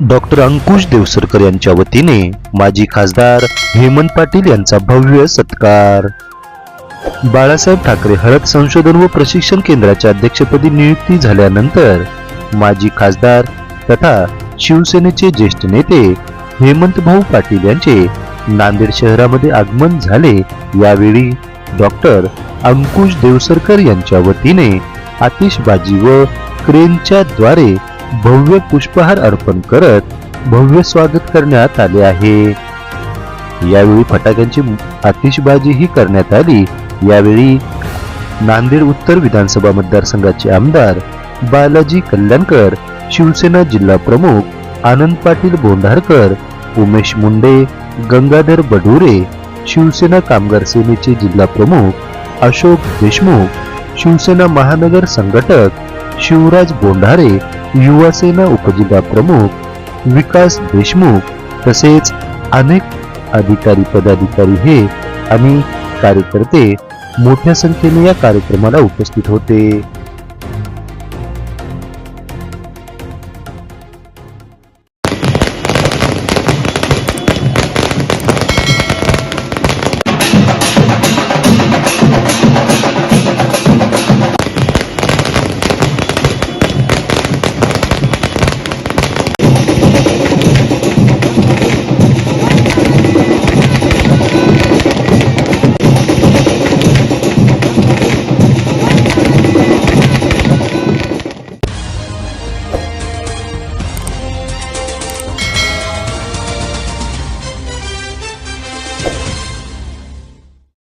Doctor अंकुश देवसरकर यांच्या वतीने माजी खासदार हेमंत पाटील यांचा भव्य सत्कार. बाळासाहेब ठाकरे हळद संशोधन व प्रशिक्षण केंद्राच्या अध्यक्षपदी नियुक्ती झाल्यानंतर माजी खासदार तथा शिवसेनेचे ज्येष्ठ नेते हेमंत भाऊ पाटील यांचे नांदेड शहरामध्ये आगमन झाले. यावेळी डॉक्टर अंकुश देवसरकर यांच्या वतीने आतिषबाजी व क्रेनच्या द्वारे भव्य पुष्पहार अर्पण करत भव्य स्वागत करण्यात आले आहे. यावेळी फटाक्यांची आतिषबाजीही करण्यात आली. यावेळी नांदेड उत्तर विधानसभा मतदारसंघाचे आमदार बालाजी कल्याणकर शिवसेना जिल्हा प्रमुख आनंद पाटील बोंढारकर उमेश मुंडे गंगाधर बडुरे शिवसेना कामगार सेनेचे जिल्हा प्रमुख अशोक देशमुख शिवसेना महानगर संघटक शिवराज बोंढारे युवासेना उपजिल्हा प्रमुख विकास देशमुख तसेच अनेक अधिकारी पदाधिकारी हे आणि कार्यकर्ते मोठ्या संख्येने या कार्यक्रमाला उपस्थित होते.